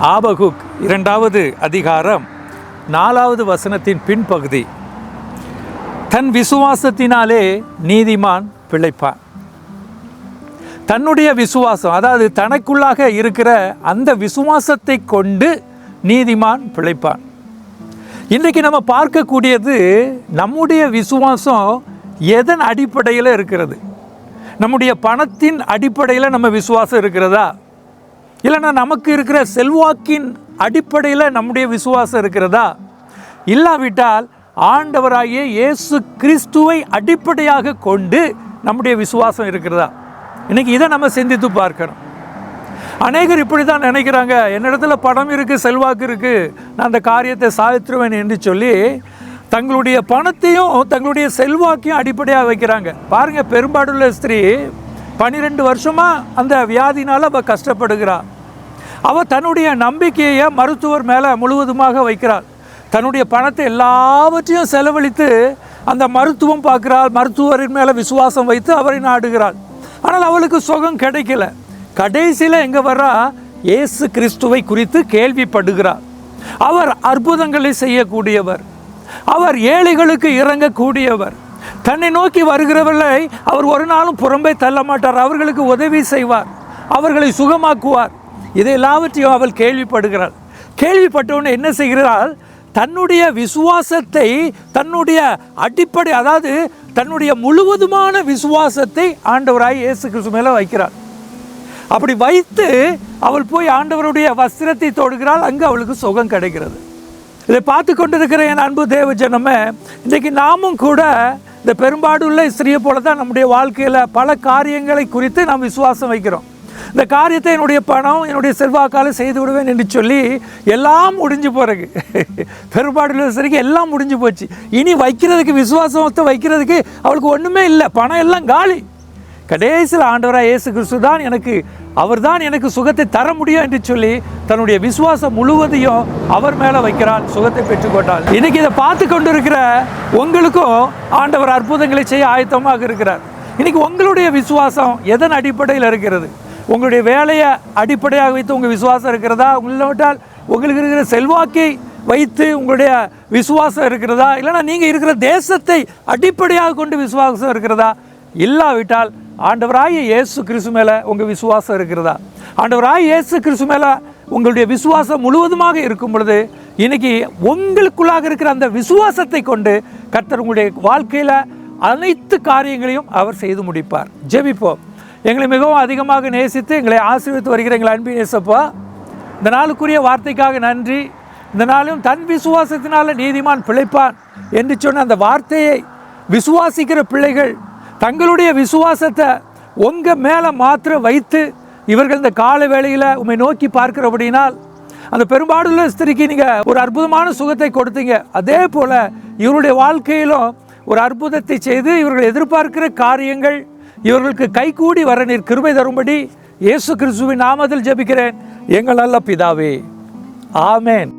ஆபகுக் இரண்டாவது அதிகாரம் நாலாவது வசனத்தின் பின்பகுதி. தன் விசுவாசத்தினாலே நீதிமான் பிழைப்பான். தன்னுடைய விசுவாசம் அதாவது தனக்குள்ளாக இருக்கிற அந்த விசுவாசத்தை கொண்டு நீதிமான் பிழைப்பான். இன்றைக்கு நம்ம பார்க்கக்கூடியது நம்முடைய விசுவாசம் எதன் அடிப்படையில் இருக்கிறது? நம்முடைய பணத்தின் அடிப்படையில் நம்ம விசுவாசம் இருக்கிறதா? இல்லைன்னா நமக்கு இருக்கிற செல்வாக்கின் அடிப்படையில் நம்முடைய விசுவாசம் இருக்கிறதா? இல்லாவிட்டால் ஆண்டவராகிய இயேசு கிறிஸ்துவை அடிப்படையாக கொண்டு நம்முடைய விசுவாசம் இருக்கிறதா? இன்றைக்கி இதை நம்ம சிந்தித்து பார்க்கணும். அநேகர் இப்படி தான் நினைக்கிறாங்க. என்னிடத்துல பணம் இருக்குது செல்வாக்கு இருக்குது நான் அந்த காரியத்தை சாதித்துருவேன் என்று சொல்லி தங்களுடைய பணத்தையும் தங்களுடைய செல்வாக்கையும் அடிப்படையாக வைக்கிறாங்க. பாருங்கள் பெரும்பாடுள்ள ஸ்திரீ பன்னிரெண்டு வருஷமாக அந்த வியாதினால் அவள் கஷ்டப்படுகிறாள் அவள் தன்னுடைய நம்பிக்கையை மருத்துவர் மேலே முழுவதுமாக வைக்கிறாள் தன்னுடைய பணத்தை எல்லாவற்றையும் செலவழித்து அந்த மருத்துவம் பார்க்கிறாள். மருத்துவரின் மேலே விசுவாசம் வைத்து அவரை நாடுகிறாள். ஆனால் அவளுக்கு சுகம் கிடைக்கல. கடைசியில் எங்கே வர்றா? இயேசு கிறிஸ்துவை குறித்து கேள்விப்படுகிறார். அவர் அற்புதங்களை செய்யக்கூடியவர். அவர் ஏழைகளுக்கு இறங்கக்கூடியவர். தன்னை நோக்கி வருகிறவர்களை அவர் ஒரு நாளும் புறம்பே தள்ள மாட்டார். அவர்களுக்கு உதவி செய்வார். அவர்களை சுகமாக்குவார். இதை எல்லாவற்றையும் அவள் கேள்விப்படுகிறாள். கேள்விப்பட்டவுடனே என்ன செய்கிறாள்? தன்னுடைய விசுவாசத்தை தன்னுடைய அடிப்படை அதாவது தன்னுடைய முழுவதுமான விசுவாசத்தை ஆண்டவராய் இயேசு கிறிஸ்து மேலே வைக்கிறாள். அப்படி வைத்து அவள் போய் ஆண்டவருடைய வஸ்திரத்தை தொடுகிறாள். அங்கே அவளுக்கு சுகம் கிடைக்கிறது. இதை பார்த்து கொண்டிருக்கிற என் அன்பு தேவ ஜனமே இன்றைக்கு நாமும் கூட இந்த பெரும்பாடுள்ள ஸ்திரியை போல தான் நம்முடைய வாழ்க்கையில் பல காரியங்களை குறித்து நாம் விசுவாசம் வைக்கிறோம். இந்த காரியத்தை என்னுடைய பணம் என்னுடைய செல்வாக்கால் செய்து விடுவேன் என்று சொல்லி எல்லாம் முடிஞ்சு போகிறக்கு பெரும்பாடுள்ள சரிக்கு எல்லாம் முடிஞ்சு போச்சு. இனி வைக்கிறதுக்கு விசுவாசத்தை வைக்கிறதுக்கு அவளுக்கு ஒன்றுமே இல்லை. பணம் எல்லாம் காலி. கடைசியில் ஆண்டவராக இயேசு கிறிஸ்து தான் எனக்கு அவர் தான் எனக்கு சுகத்தை தர முடியும் என்று சொல்லி தன்னுடைய விசுவாசம் முழுவதையும் அவர் மேலே வைக்கிறான் சுகத்தை பெற்றுக்கொண்டார். இன்னைக்கு இதை பார்த்து கொண்டு இருக்கிற உங்களுக்கும் ஆண்டவர் அற்புதங்களை செய்ய ஆயத்தமாக இருக்கிறார். இன்னைக்கு உங்களுடைய விசுவாசம் எதன் அடிப்படையில் இருக்கிறது? உங்களுடைய வேலையை அடிப்படையாக வைத்து உங்கள் விசுவாசம் இருக்கிறதா? இல்லாவிட்டால் உங்களுக்கு இருக்கிற செல்வாக்கை வைத்து உங்களுடைய விசுவாசம் இருக்கிறதா? இல்லைன்னா நீங்கள் இருக்கிற தேசத்தை அடிப்படையாக கொண்டு விசுவாசம் இருக்கிறதா? இல்லாவிட்டால் ஆண்டவராய இயேசு கிறிஸ்து மேலே உங்கள் விசுவாசம் இருக்கிறதா? ஆண்டவராய இயேசு கிறிஸ்து மேலே உங்களுடைய விசுவாசம் முழுவதுமாக இருக்கும் பொழுது இன்னைக்கு உங்களுக்குள்ளாக இருக்கிற அந்த விசுவாசத்தை கொண்டு கர்த்தர் உங்களுடைய வாழ்க்கையில் அனைத்து காரியங்களையும் அவர் செய்து முடிப்பார். ஜெபிப்போம். எங்களை மிகவும் அதிகமாக நேசித்து எங்களை ஆசீர்வித்து வருகிற எங்களை அன்பு நேசப்பா இந்த நாளுக்குரிய வார்த்தைக்காக நன்றி. இந்த நாளும் தன் விசுவாசத்தினால நீதிமான் பிழைப்பான் என்று சொன்ன அந்த வார்த்தையை விசுவாசிக்கிற பிள்ளைகள் தங்களுடைய விசுவாசத்தை உங்கள் மேலே மாத்திர வைத்து இவர்கள் இந்த கால வேளையில் உண்மை நோக்கி பார்க்கிறபடினால் அந்த பெரும்பாடுள்ள ஸ்திரிக்கு நீங்கள் ஒரு அற்புதமான சுகத்தை கொடுத்தீங்க. அதே போல் இவருடைய வாழ்க்கையிலும் ஒரு அற்புதத்தை செய்து இவர்கள் எதிர்பார்க்கிற காரியங்கள் இவர்களுக்கு கைகூடி வர நீர் கிருபை தரும்படி இயேசு கிறிஸ்துவின் நாமத்தில் ஜெபிக்கிறேன். எங்கள் நல்ல பிதாவே ஆமேன்.